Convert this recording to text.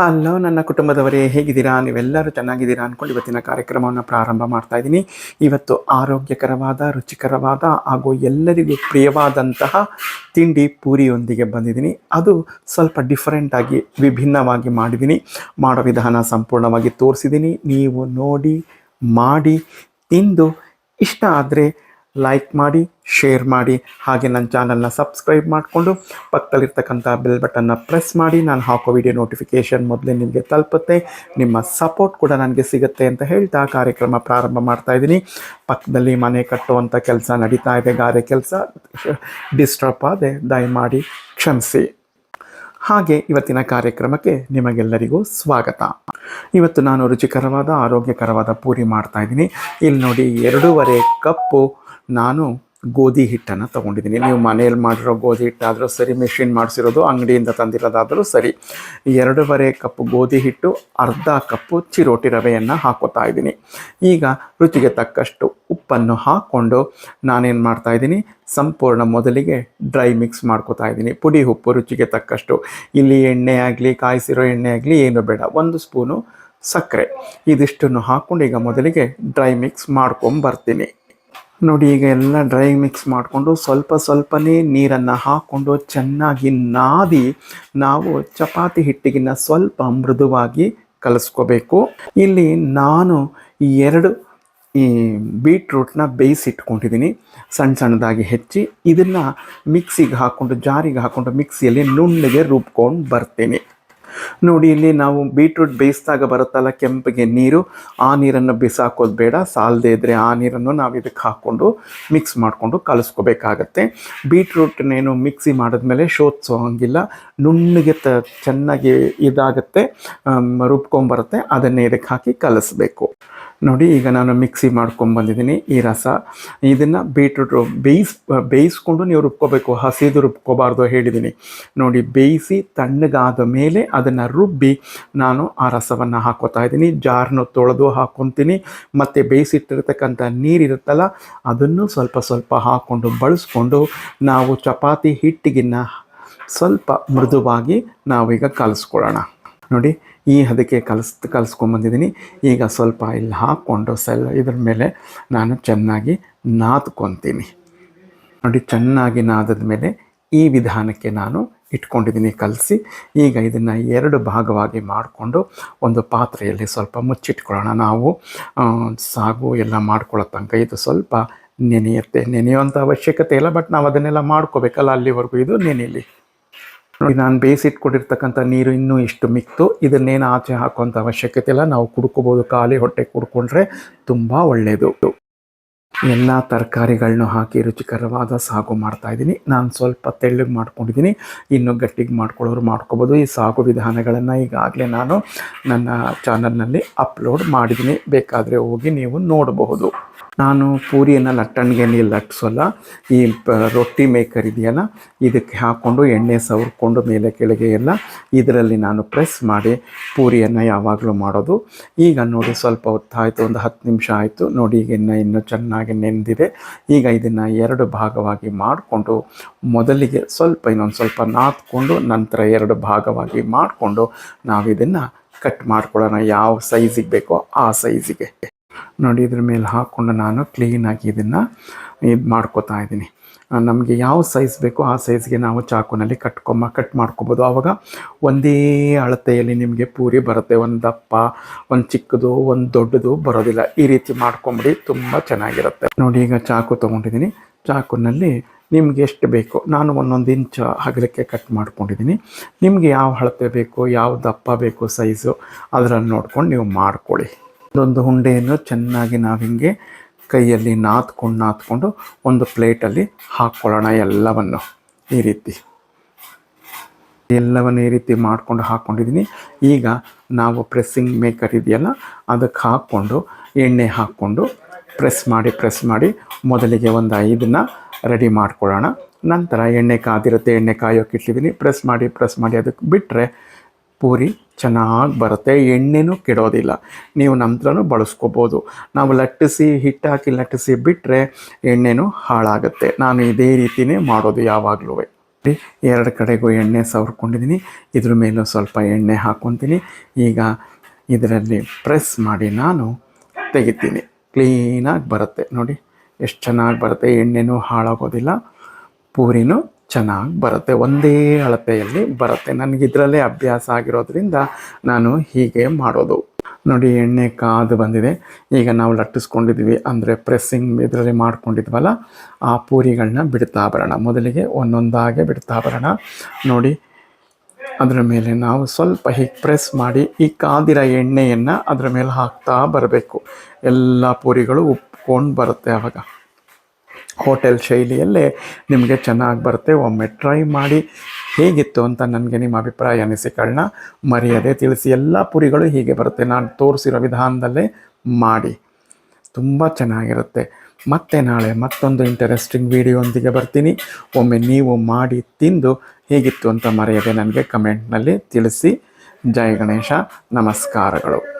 Hello, ನನ್ನ ಕುಟುಂಬದವರೇ, ಹೇಗಿದ್ದೀರಾ? ನೀವೆಲ್ಲರೂ ಚೆನ್ನಾಗಿದ್ದೀರಾ ಅಂದ್ಕೊಂಡು ಇವತ್ತಿನ ಕಾರ್ಯಕ್ರಮವನ್ನು ಪ್ರಾರಂಭ ಮಾಡ್ತಾ ಇದ್ದೀನಿ. ಇವತ್ತು ಆರೋಗ್ಯಕರವಾದ, ರುಚಿಕರವಾದ ಹಾಗೂ ಎಲ್ಲರಿಗೂ ಪ್ರಿಯವಾದಂತಹ ತಿಂಡಿ ಪೂರಿಯೊಂದಿಗೆ ಬಂದಿದ್ದೀನಿ. ಅದು ಸ್ವಲ್ಪ ಡಿಫರೆಂಟಾಗಿ ವಿಭಿನ್ನವಾಗಿ ಮಾಡಿದ್ದೀನಿ. ಮಾಡೋ ವಿಧಾನ ಸಂಪೂರ್ಣವಾಗಿ ತೋರಿಸಿದ್ದೀನಿ. ನೀವು ನೋಡಿ, ಮಾಡಿ, ತಿಂದು ಇಷ್ಟ ಆದರೆ ಲೈಕ್ ಮಾಡಿ ಶೇರ್ ಮಾಡಿ, ಹಾಗೆ ನನ್ನ ಚಾನಲ್ನ ಸಬ್ಸ್ಕ್ರೈಬ್ ಮಾಡಿಕೊಂಡು ಪಕ್ಕದಲ್ಲಿರ್ತಕ್ಕಂಥ ಬೆಲ್ ಬಟನ್ನ ಪ್ರೆಸ್ ಮಾಡಿ, ನಾನು ಹಾಕೋ ವಿಡಿಯೋ ನೋಟಿಫಿಕೇಷನ್ ಮೊದಲೇ ನಿಮಗೆ ತಲುಪುತ್ತೆ. ನಿಮ್ಮ ಸಪೋರ್ಟ್ ಕೂಡ ನನಗೆ ಸಿಗುತ್ತೆ ಅಂತ ಹೇಳ್ತಾ ಕಾರ್ಯಕ್ರಮ ಪ್ರಾರಂಭ ಮಾಡ್ತಾ ಇದ್ದೀನಿ. ಪಕ್ಕದಲ್ಲಿ ಮನೆ ಕಟ್ಟುವಂಥ ಕೆಲಸ ನಡೀತಾ ಇದೆ ಗಾರೆ ಕೆಲಸ ಡಿಸ್ಟರ್ಬ್ ಆದರೆ ದಯಮಾಡಿ ಕ್ಷಮಿಸಿ. ಹಾಗೆ ಇವತ್ತಿನ ಕಾರ್ಯಕ್ರಮಕ್ಕೆ ನಿಮಗೆಲ್ಲರಿಗೂ ಸ್ವಾಗತ. ಇವತ್ತು ನಾನು ರುಚಿಕರವಾದ, ಆರೋಗ್ಯಕರವಾದ ಪೂರಿ ಮಾಡ್ತಾ ಇದ್ದೀನಿ. ಇಲ್ಲಿ ನೋಡಿ, ಎರಡೂವರೆ ಕಪ್ಪು ನಾನು ಗೋಧಿ ಹಿಟ್ಟನ್ನು ತೊಗೊಂಡಿದ್ದೀನಿ. ನೀವು ಮನೆಯಲ್ಲಿ ಮಾಡಿರೋ ಗೋಧಿ ಹಿಟ್ಟಾದರೂ ಸರಿ ಮೆಷಿನ್ ಮಾಡಿಸಿರೋದು ಅಂಗಡಿಯಿಂದ ತಂದಿರೋದಾದರೂ ಸರಿ. ಎರಡೂವರೆ ಕಪ್ ಗೋಧಿ ಹಿಟ್ಟು, ಅರ್ಧ ಕಪ್ಪು ಚಿರೋಟಿ ರವೆಯನ್ನು ಹಾಕೋತಾ ಇದ್ದೀನಿ. ಈಗ ರುಚಿಗೆ ತಕ್ಕಷ್ಟು ಉಪ್ಪನ್ನು ಹಾಕ್ಕೊಂಡು ನಾನೇನು ಮಾಡ್ತಾ ಇದ್ದೀನಿ? ಸಂಪೂರ್ಣ ಮೊದಲಿಗೆ ಡ್ರೈ ಮಿಕ್ಸ್ ಮಾಡ್ಕೋತಾ ಇದ್ದೀನಿ. ಪುಡಿ ಉಪ್ಪು ರುಚಿಗೆ ತಕ್ಕಷ್ಟು. ಇಲ್ಲಿ ಎಣ್ಣೆ ಆಗಲಿ, ಕಾಯಿಸಿರೋ ಎಣ್ಣೆ ಆಗಲಿ ಏನು ಬೇಡ. ಒಂದು ಸ್ಪೂನು ಸಕ್ಕರೆ. ಇದಿಷ್ಟನ್ನು ಹಾಕ್ಕೊಂಡು ಈಗ ಮೊದಲಿಗೆ ಡ್ರೈ ಮಿಕ್ಸ್ ಮಾಡ್ಕೊಂಬರ್ತೀನಿ. ನೋಡಿ, ಈಗ ಎಲ್ಲ ಡ್ರೈ ಮಿಕ್ಸ್ ಮಾಡಿಕೊಂಡು ಸ್ವಲ್ಪ ಸ್ವಲ್ಪನೇ ನೀರನ್ನು ಹಾಕ್ಕೊಂಡು ಚೆನ್ನಾಗಿ ನಾದಿ ನಾವು ಚಪಾತಿ ಹಿಟ್ಟಿಗಿನ್ನ ಸ್ವಲ್ಪ ಮೃದುವಾಗಿ ಕಲಿಸ್ಕೋಬೇಕು. ಇಲ್ಲಿ ನಾನು ಎರಡು ಈ ಬೀಟ್ರೂಟ್ನ ಬೇಯಿಸಿಟ್ಕೊಂಡಿದ್ದೀನಿ ಸಣ್ಣ ಸಣ್ಣದಾಗಿ ಹೆಚ್ಚಿ ಇದನ್ನು ಮಿಕ್ಸಿಗೆ ಹಾಕ್ಕೊಂಡು ಜಾರಿಗೆ ಹಾಕ್ಕೊಂಡು ಮಿಕ್ಸಿಯಲ್ಲಿ ನುಣ್ಣಗೆ ರುಬ್ಕೊಂಡು ಬರ್ತೀನಿ. ನೋಡಿ, ಇಲ್ಲಿ ನಾವು ಬೀಟ್ರೂಟ್ ಬೇಯಿಸಿದಾಗ ಬರುತ್ತಲ್ಲ ಕೆಂಪಿಗೆ ನೀರು, ಆ ನೀರನ್ನು ಬಿಸಾಕೋದು ಬೇಡ. ಸಾಲದೇ ಇದ್ದರೆ ಆ ನೀರನ್ನು ನಾವು ಇದಕ್ಕೆ ಹಾಕ್ಕೊಂಡು ಮಿಕ್ಸ್ ಮಾಡಿಕೊಂಡು ಕಲಿಸ್ಕೋಬೇಕಾಗತ್ತೆ. ಬೀಟ್ರೂಟ್ನೇನು ಮಿಕ್ಸಿ ಮಾಡಿದ್ಮೇಲೆ ಶೋಧಿಸೋ ಹಂಗಿಲ್ಲ. ನುಣ್ಣಗೆ ತ ಚೆನ್ನಾಗಿ ಇದಾಗುತ್ತೆ ರುಬ್ಕೊಂಬರುತ್ತೆ. ಅದನ್ನೇ ಇದಕ್ಕೆ ಹಾಕಿ ಕಲಿಸ್ಬೇಕು. ನೋಡಿ, ಈಗ ನಾನು ಮಿಕ್ಸಿ ಮಾಡ್ಕೊಂಬಂದಿದ್ದೀನಿ ಈ ರಸ. ಇದನ್ನು ಬೀಟ್ರೂಟ್ ಬೇಯಿಸ್ ಬೇಯಿಸ್ಕೊಂಡು ನೀವು ರುಬ್ಕೋಬೇಕು. ಹಸಿದು ರುಬ್ಕೋಬಾರ್ದು ಹೇಳಿದ್ದೀನಿ ನೋಡಿ, ಬೇಯಿಸಿ ತಣ್ಣಗಾದ ಮೇಲೆ ಅದನ್ನು ರುಬ್ಬಿ ನಾನು ಆ ರಸವನ್ನು ಹಾಕೋತಾ ಇದ್ದೀನಿ. ಜಾರ್ನು ತೊಳೆದು ಹಾಕ್ಕೊತೀನಿ ಮತ್ತು ಬೇಯಿಸಿಟ್ಟಿರ್ತಕ್ಕಂಥ ನೀರಿರುತ್ತಲ್ಲ ಅದನ್ನು ಸ್ವಲ್ಪ ಸ್ವಲ್ಪ ಹಾಕ್ಕೊಂಡು ಬಳಸ್ಕೊಂಡು ನಾವು ಚಪಾತಿ ಹಿಟ್ಟಿಗಿನ್ನ ಸ್ವಲ್ಪ ಮೃದುವಾಗಿ ನಾವೀಗ ಕಲಿಸ್ಕೊಳ್ಳೋಣ. ನೋಡಿ ಈ ಹದಕ್ಕೆ ಕಲಿಸ್ ಕಲಿಸ್ಕೊಂಬಂದಿದ್ದೀನಿ ಈಗ ಸ್ವಲ್ಪ ಇಲ್ಲಿ ಹಾಕ್ಕೊಂಡು ಸೆಲ್ ಇದ್ರ ಮೇಲೆ ನಾನು ಚೆನ್ನಾಗಿ ನಾದ್ಕೊತೀನಿ. ನೋಡಿ, ಚೆನ್ನಾಗಿ ನಾದದ ಮೇಲೆ ಈ ವಿಧಾನಕ್ಕೆ ನಾನು ಇಟ್ಕೊಂಡಿದ್ದೀನಿ ಕಲಸಿ. ಈಗ ಇದನ್ನು ಎರಡು ಭಾಗವಾಗಿ ಮಾಡಿಕೊಂಡು ಒಂದು ಪಾತ್ರೆಯಲ್ಲಿ ಸ್ವಲ್ಪ ಮುಚ್ಚಿಟ್ಕೊಳ್ಳೋಣ. ನಾವು ಸಾಗು ಎಲ್ಲ ಮಾಡ್ಕೊಳ್ಳೋ ತನಕ ಇದು ಸ್ವಲ್ಪ ನೆನೆಯುತ್ತೆ. ನೆನೆಯುವಂಥ ಅವಶ್ಯಕತೆ ಇಲ್ಲ, ಬಟ್ ನಾವು ಅದನ್ನೆಲ್ಲ ಮಾಡ್ಕೋಬೇಕಲ್ಲ, ಅಲ್ಲಿವರೆಗೂ ಇದು ನೆನೆಯಲಿ ನೋಡಿ, ನಾನು ಬೇಯಿಸಿಟ್ಕೊಂಡಿರ್ತಕ್ಕಂಥ ನೀರು ಇನ್ನೂ ಇಷ್ಟು ಮಿಕ್ತು. ಇದನ್ನೇನು ಆಚೆ ಹಾಕುವಂಥ ಅವಶ್ಯಕತೆ ಇಲ್ಲ. ನಾವು ಕುಡ್ಕೋಬೋದು, ಖಾಲಿ ಹೊಟ್ಟೆ ಕುಡ್ಕೊಂಡ್ರೆ ತುಂಬ ಒಳ್ಳೆಯದು ಎಲ್ಲ ತರಕಾರಿಗಳನ್ನು ಹಾಕಿ ರುಚಿಕರವಾದ ಸಾಗು ಮಾಡ್ತಾ ಇದ್ದೀನಿ. ನಾನು ಸ್ವಲ್ಪ ತೆಳ್ಳಗೆ ಮಾಡ್ಕೊಂಡಿದ್ದೀನಿ. ಇನ್ನು ಗಟ್ಟಿಗೆ ಮಾಡ್ಕೊಳ್ಳೋರು ಮಾಡ್ಕೋಬೋದು. ಈ ಸಾಗು ವಿಧಾನಗಳನ್ನು ಈಗಾಗಲೇ ನಾನು ನನ್ನ ಚಾನಲ್ನಲ್ಲಿ ಅಪ್ಲೋಡ್ ಮಾಡಿದ್ದೀನಿ. ಬೇಕಾದರೆ ಹೋಗಿ ನೀವು ನೋಡಬಹುದು. ನಾನು ಪೂರಿಯನ್ನು ಲಟ್ಟಣಿಗೆ ನೀರು ಲಟ್ಟಿಸೋಲ್ಲ ಈ ರೊಟ್ಟಿ ಮೇಕರ್ ಇದೆಯಲ್ಲ, ಇದಕ್ಕೆ ಹಾಕ್ಕೊಂಡು ಎಣ್ಣೆ ಸವರ್ಕೊಂಡು ಮೇಲೆ ಕೆಳಗೆ ಎಲ್ಲ ಇದರಲ್ಲಿ ನಾನು ಪ್ರೆಸ್ ಮಾಡಿ ಪೂರಿಯನ್ನು ಯಾವಾಗಲೂ ಮಾಡೋದು. ಈಗ ನೋಡಿ ಸ್ವಲ್ಪ ಹೊತ್ತಾಯಿತು, ಒಂದು ಹತ್ತು ನಿಮಿಷ ಆಯಿತು. ನೋಡಿ ಈಗ ಇನ್ನು ಇನ್ನೂ ಚೆನ್ನಾಗಿ ನೆಂದಿದೆ. ಈಗ ಇದನ್ನು ಎರಡು ಭಾಗವಾಗಿ ಮಾಡಿಕೊಂಡು ಮೊದಲಿಗೆ ಸ್ವಲ್ಪ ಇನ್ನೊಂದು ಸ್ವಲ್ಪ ನಾದ್ಕೊಂಡು ನಂತರ ಎರಡು ಭಾಗವಾಗಿ ಮಾಡಿಕೊಂಡು ನಾವು ಇದನ್ನು ಕಟ್ ಮಾಡ್ಕೊಳ್ಳೋಣ. ಯಾವ ಸೈಜಿಗೆ ಬೇಕೋ ಆ ಸೈಜಿಗೆ ನೋಡಿ, ಇದ್ರ ಮೇಲೆ ಹಾಕ್ಕೊಂಡು ನಾನು ಕ್ಲೀನಾಗಿ ಇದನ್ನು ಇದು ಮಾಡ್ಕೋತಾ ಇದ್ದೀನಿ. ನಮಗೆ ಯಾವ ಸೈಜ್ ಬೇಕೋ ಆ ಸೈಜ್ಗೆ ನಾವು ಚಾಕುನಲ್ಲಿ ಕಟ್ಕೊಂಬ ಕಟ್ ಮಾಡ್ಕೊಬೋದು. ಆವಾಗ ಒಂದೇ ಅಳತೆಯಲ್ಲಿ ನಿಮಗೆ ಪೂರಿ ಬರುತ್ತೆ. ಒಂದು ದಪ್ಪ ಒಂದು ಚಿಕ್ಕದು, ಒಂದು ದೊಡ್ಡದು ಬರೋದಿಲ್ಲ. ಈ ರೀತಿ ಮಾಡ್ಕೊಂಬಿಡಿ, ತುಂಬ ಚೆನ್ನಾಗಿರುತ್ತೆ. ನೋಡಿ, ಈಗ ಚಾಕು ತೊಗೊಂಡಿದ್ದೀನಿ. ಚಾಕುನಲ್ಲಿ ನಿಮ್ಗೆ ಎಷ್ಟು ಬೇಕೋ, ನಾನು ಒಂದೊಂದು ಇಂಚ್ ಅಗಲಕ್ಕೆ ಕಟ್ ಮಾಡ್ಕೊಂಡಿದ್ದೀನಿ. ನಿಮಗೆ ಯಾವ ಅಳತೆ ಬೇಕು ಯಾವ ದಪ್ಪ ಬೇಕೋ ಸೈಜು ಅದರಲ್ಲಿ ನೋಡ್ಕೊಂಡು ನೀವು ಮಾಡ್ಕೊಳ್ಳಿ. ಒಂದೊಂದು ಉಂಡೆಯನ್ನು ಚೆನ್ನಾಗಿ ನಾವು ಹಿಂಗೆ ಕೈಯಲ್ಲಿ ನಾದ್ಕೊಂಡು ನಾದ್ಕೊಂಡು ಒಂದು ಪ್ಲೇಟಲ್ಲಿ ಹಾಕ್ಕೊಳ್ಳೋಣ ಎಲ್ಲವನ್ನು ಈ ರೀತಿ. ಎಲ್ಲವನ್ನು ಈ ರೀತಿ ಮಾಡಿಕೊಂಡು ಹಾಕ್ಕೊಂಡಿದ್ದೀನಿ. ಈಗ ನಾವು ಪ್ರೆಸ್ಸಿಂಗ್ ಮೇಕರ್ ಇದೆಯಲ್ಲ, ಅದಕ್ಕೆ ಹಾಕ್ಕೊಂಡು ಎಣ್ಣೆ ಹಾಕ್ಕೊಂಡು ಪ್ರೆಸ್ ಮಾಡಿ ಪ್ರೆಸ್ ಮಾಡಿ ಮೊದಲಿಗೆ ಒಂದು ಐದನ್ನ ರೆಡಿ ಮಾಡ್ಕೊಳ್ಳೋಣ. ನಂತರ ಎಣ್ಣೆ ಕಾದಿರುತ್ತೆ, ಎಣ್ಣೆ ಕಾಯೋಕೆ ಇಟ್ಟಿದ್ದೀನಿ. ಪ್ರೆಸ್ ಮಾಡಿ ಪ್ರೆಸ್ ಮಾಡಿ, ಅದಕ್ಕೆ ಬಿಟ್ಟರೆ ಪೂರಿ ಚೆನ್ನಾಗಿ ಬರುತ್ತೆ, ಎಣ್ಣೆನೂ ಕೆಡೋದಿಲ್ಲ. ನೀವು ನಂತರನೂ ಬಳಸ್ಕೋಬೋದು. ನಾವು ಲಟ್ಟಿಸಿ ಹಿಟ್ಟು ಹಾಕಿ ಲಟ್ಟಿಸಿ ಬಿಟ್ಟರೆ ಎಣ್ಣೆನೂ ಹಾಳಾಗುತ್ತೆ. ನಾನು ಇದೇ ರೀತಿಯೇ ಮಾಡೋದು ಯಾವಾಗಲೂ. ಎರಡು ಕಡೆಗೂ ಎಣ್ಣೆ ಸವರ್ಕೊಂಡಿದ್ದೀನಿ ಇದ್ರ ಮೇಲೂ ಸ್ವಲ್ಪ ಎಣ್ಣೆ ಹಾಕ್ಕೊತೀನಿ ಈಗ ಇದರಲ್ಲಿ ಪ್ರೆಸ್ ಮಾಡಿ ನಾನು ತೆಗಿತೀನಿ. ಕ್ಲೀನಾಗಿ ಬರುತ್ತೆ. ನೋಡಿ, ಎಷ್ಟು ಚೆನ್ನಾಗಿ ಬರುತ್ತೆ. ಎಣ್ಣೆನೂ ಹಾಳಾಗೋದಿಲ್ಲ. ಪೂರಿನೂ ಚೆನ್ನಾಗಿ ಬರುತ್ತೆ. ಒಂದೇ ಅಳತೆಯಲ್ಲಿ ಬರುತ್ತೆ. ನನಗೆ ಇದರಲ್ಲೇ ಅಭ್ಯಾಸ ಆಗಿರೋದ್ರಿಂದ ನಾನು ಹೀಗೆ ಮಾಡೋದು. ನೋಡಿ, ಎಣ್ಣೆ ಕಾದು ಬಂದಿದೆ. ಈಗ ನಾವು ಲಟ್ಟಿಸ್ಕೊಂಡಿದ್ವಿ ಅಂದರೆ ಪ್ರೆಸ್ಸಿಂಗ್ ಇದರಲ್ಲಿ ಮಾಡ್ಕೊಂಡಿದ್ವಲ್ಲ, ಆ ಪೂರಿಗಳನ್ನ ಬಿಡ್ತಾ ಬರೋಣ. ಮೊದಲಿಗೆ ಒಂದೊಂದಾಗೆ ಬಿಡ್ತಾ ಬರೋಣ. ನೋಡಿ, ಅದರ ಮೇಲೆ ನಾವು ಸ್ವಲ್ಪ ಹೀಗೆ ಪ್ರೆಸ್ ಮಾಡಿ ಈ ಕಾದಿರೋ ಎಣ್ಣೆಯನ್ನು ಅದರ ಮೇಲೆ ಹಾಕ್ತಾ ಬರಬೇಕು. ಎಲ್ಲ ಪೂರಿಗಳು ಉಪ್ಕೊಂಡು ಬರುತ್ತೆ ಆವಾಗ ಹೋಟೆಲ್ ಶೈಲಿಯಲ್ಲೇ ನಿಮಗೆ ಚೆನ್ನಾಗಿ ಬರುತ್ತೆ. ಒಮ್ಮೆ ಟ್ರೈ ಮಾಡಿ ಹೇಗಿತ್ತು ಅಂತ ನನಗೆ ನಿಮ್ಮ ಅಭಿಪ್ರಾಯ ಅನಿಸಿಕೊಳ್ಳ ಮರೆಯದೆ ತಿಳಿಸಿ ಎಲ್ಲ ಪುರಿಗಳು ಹೀಗೆ ಬರುತ್ತೆ. ನಾನು ತೋರಿಸಿರೋ ವಿಧಾನದಲ್ಲೇ ಮಾಡಿ. ತುಂಬ ಚೆನ್ನಾಗಿರುತ್ತೆ. ಮತ್ತೆ ನಾಳೆ ಮತ್ತೊಂದು ಇಂಟರೆಸ್ಟಿಂಗ್ ವಿಡಿಯೋಂದಿಗೆ ಬರ್ತೀನಿ. ಒಮ್ಮೆ ನೀವು ಮಾಡಿ ತಿಂದು ಹೇಗಿತ್ತು ಅಂತ ಮರೆಯದೆ ನನಗೆ ಕಮೆಂಟ್ನಲ್ಲಿ ತಿಳಿಸಿ. ಜೈ ಗಣೇಶ. ನಮಸ್ಕಾರಗಳು.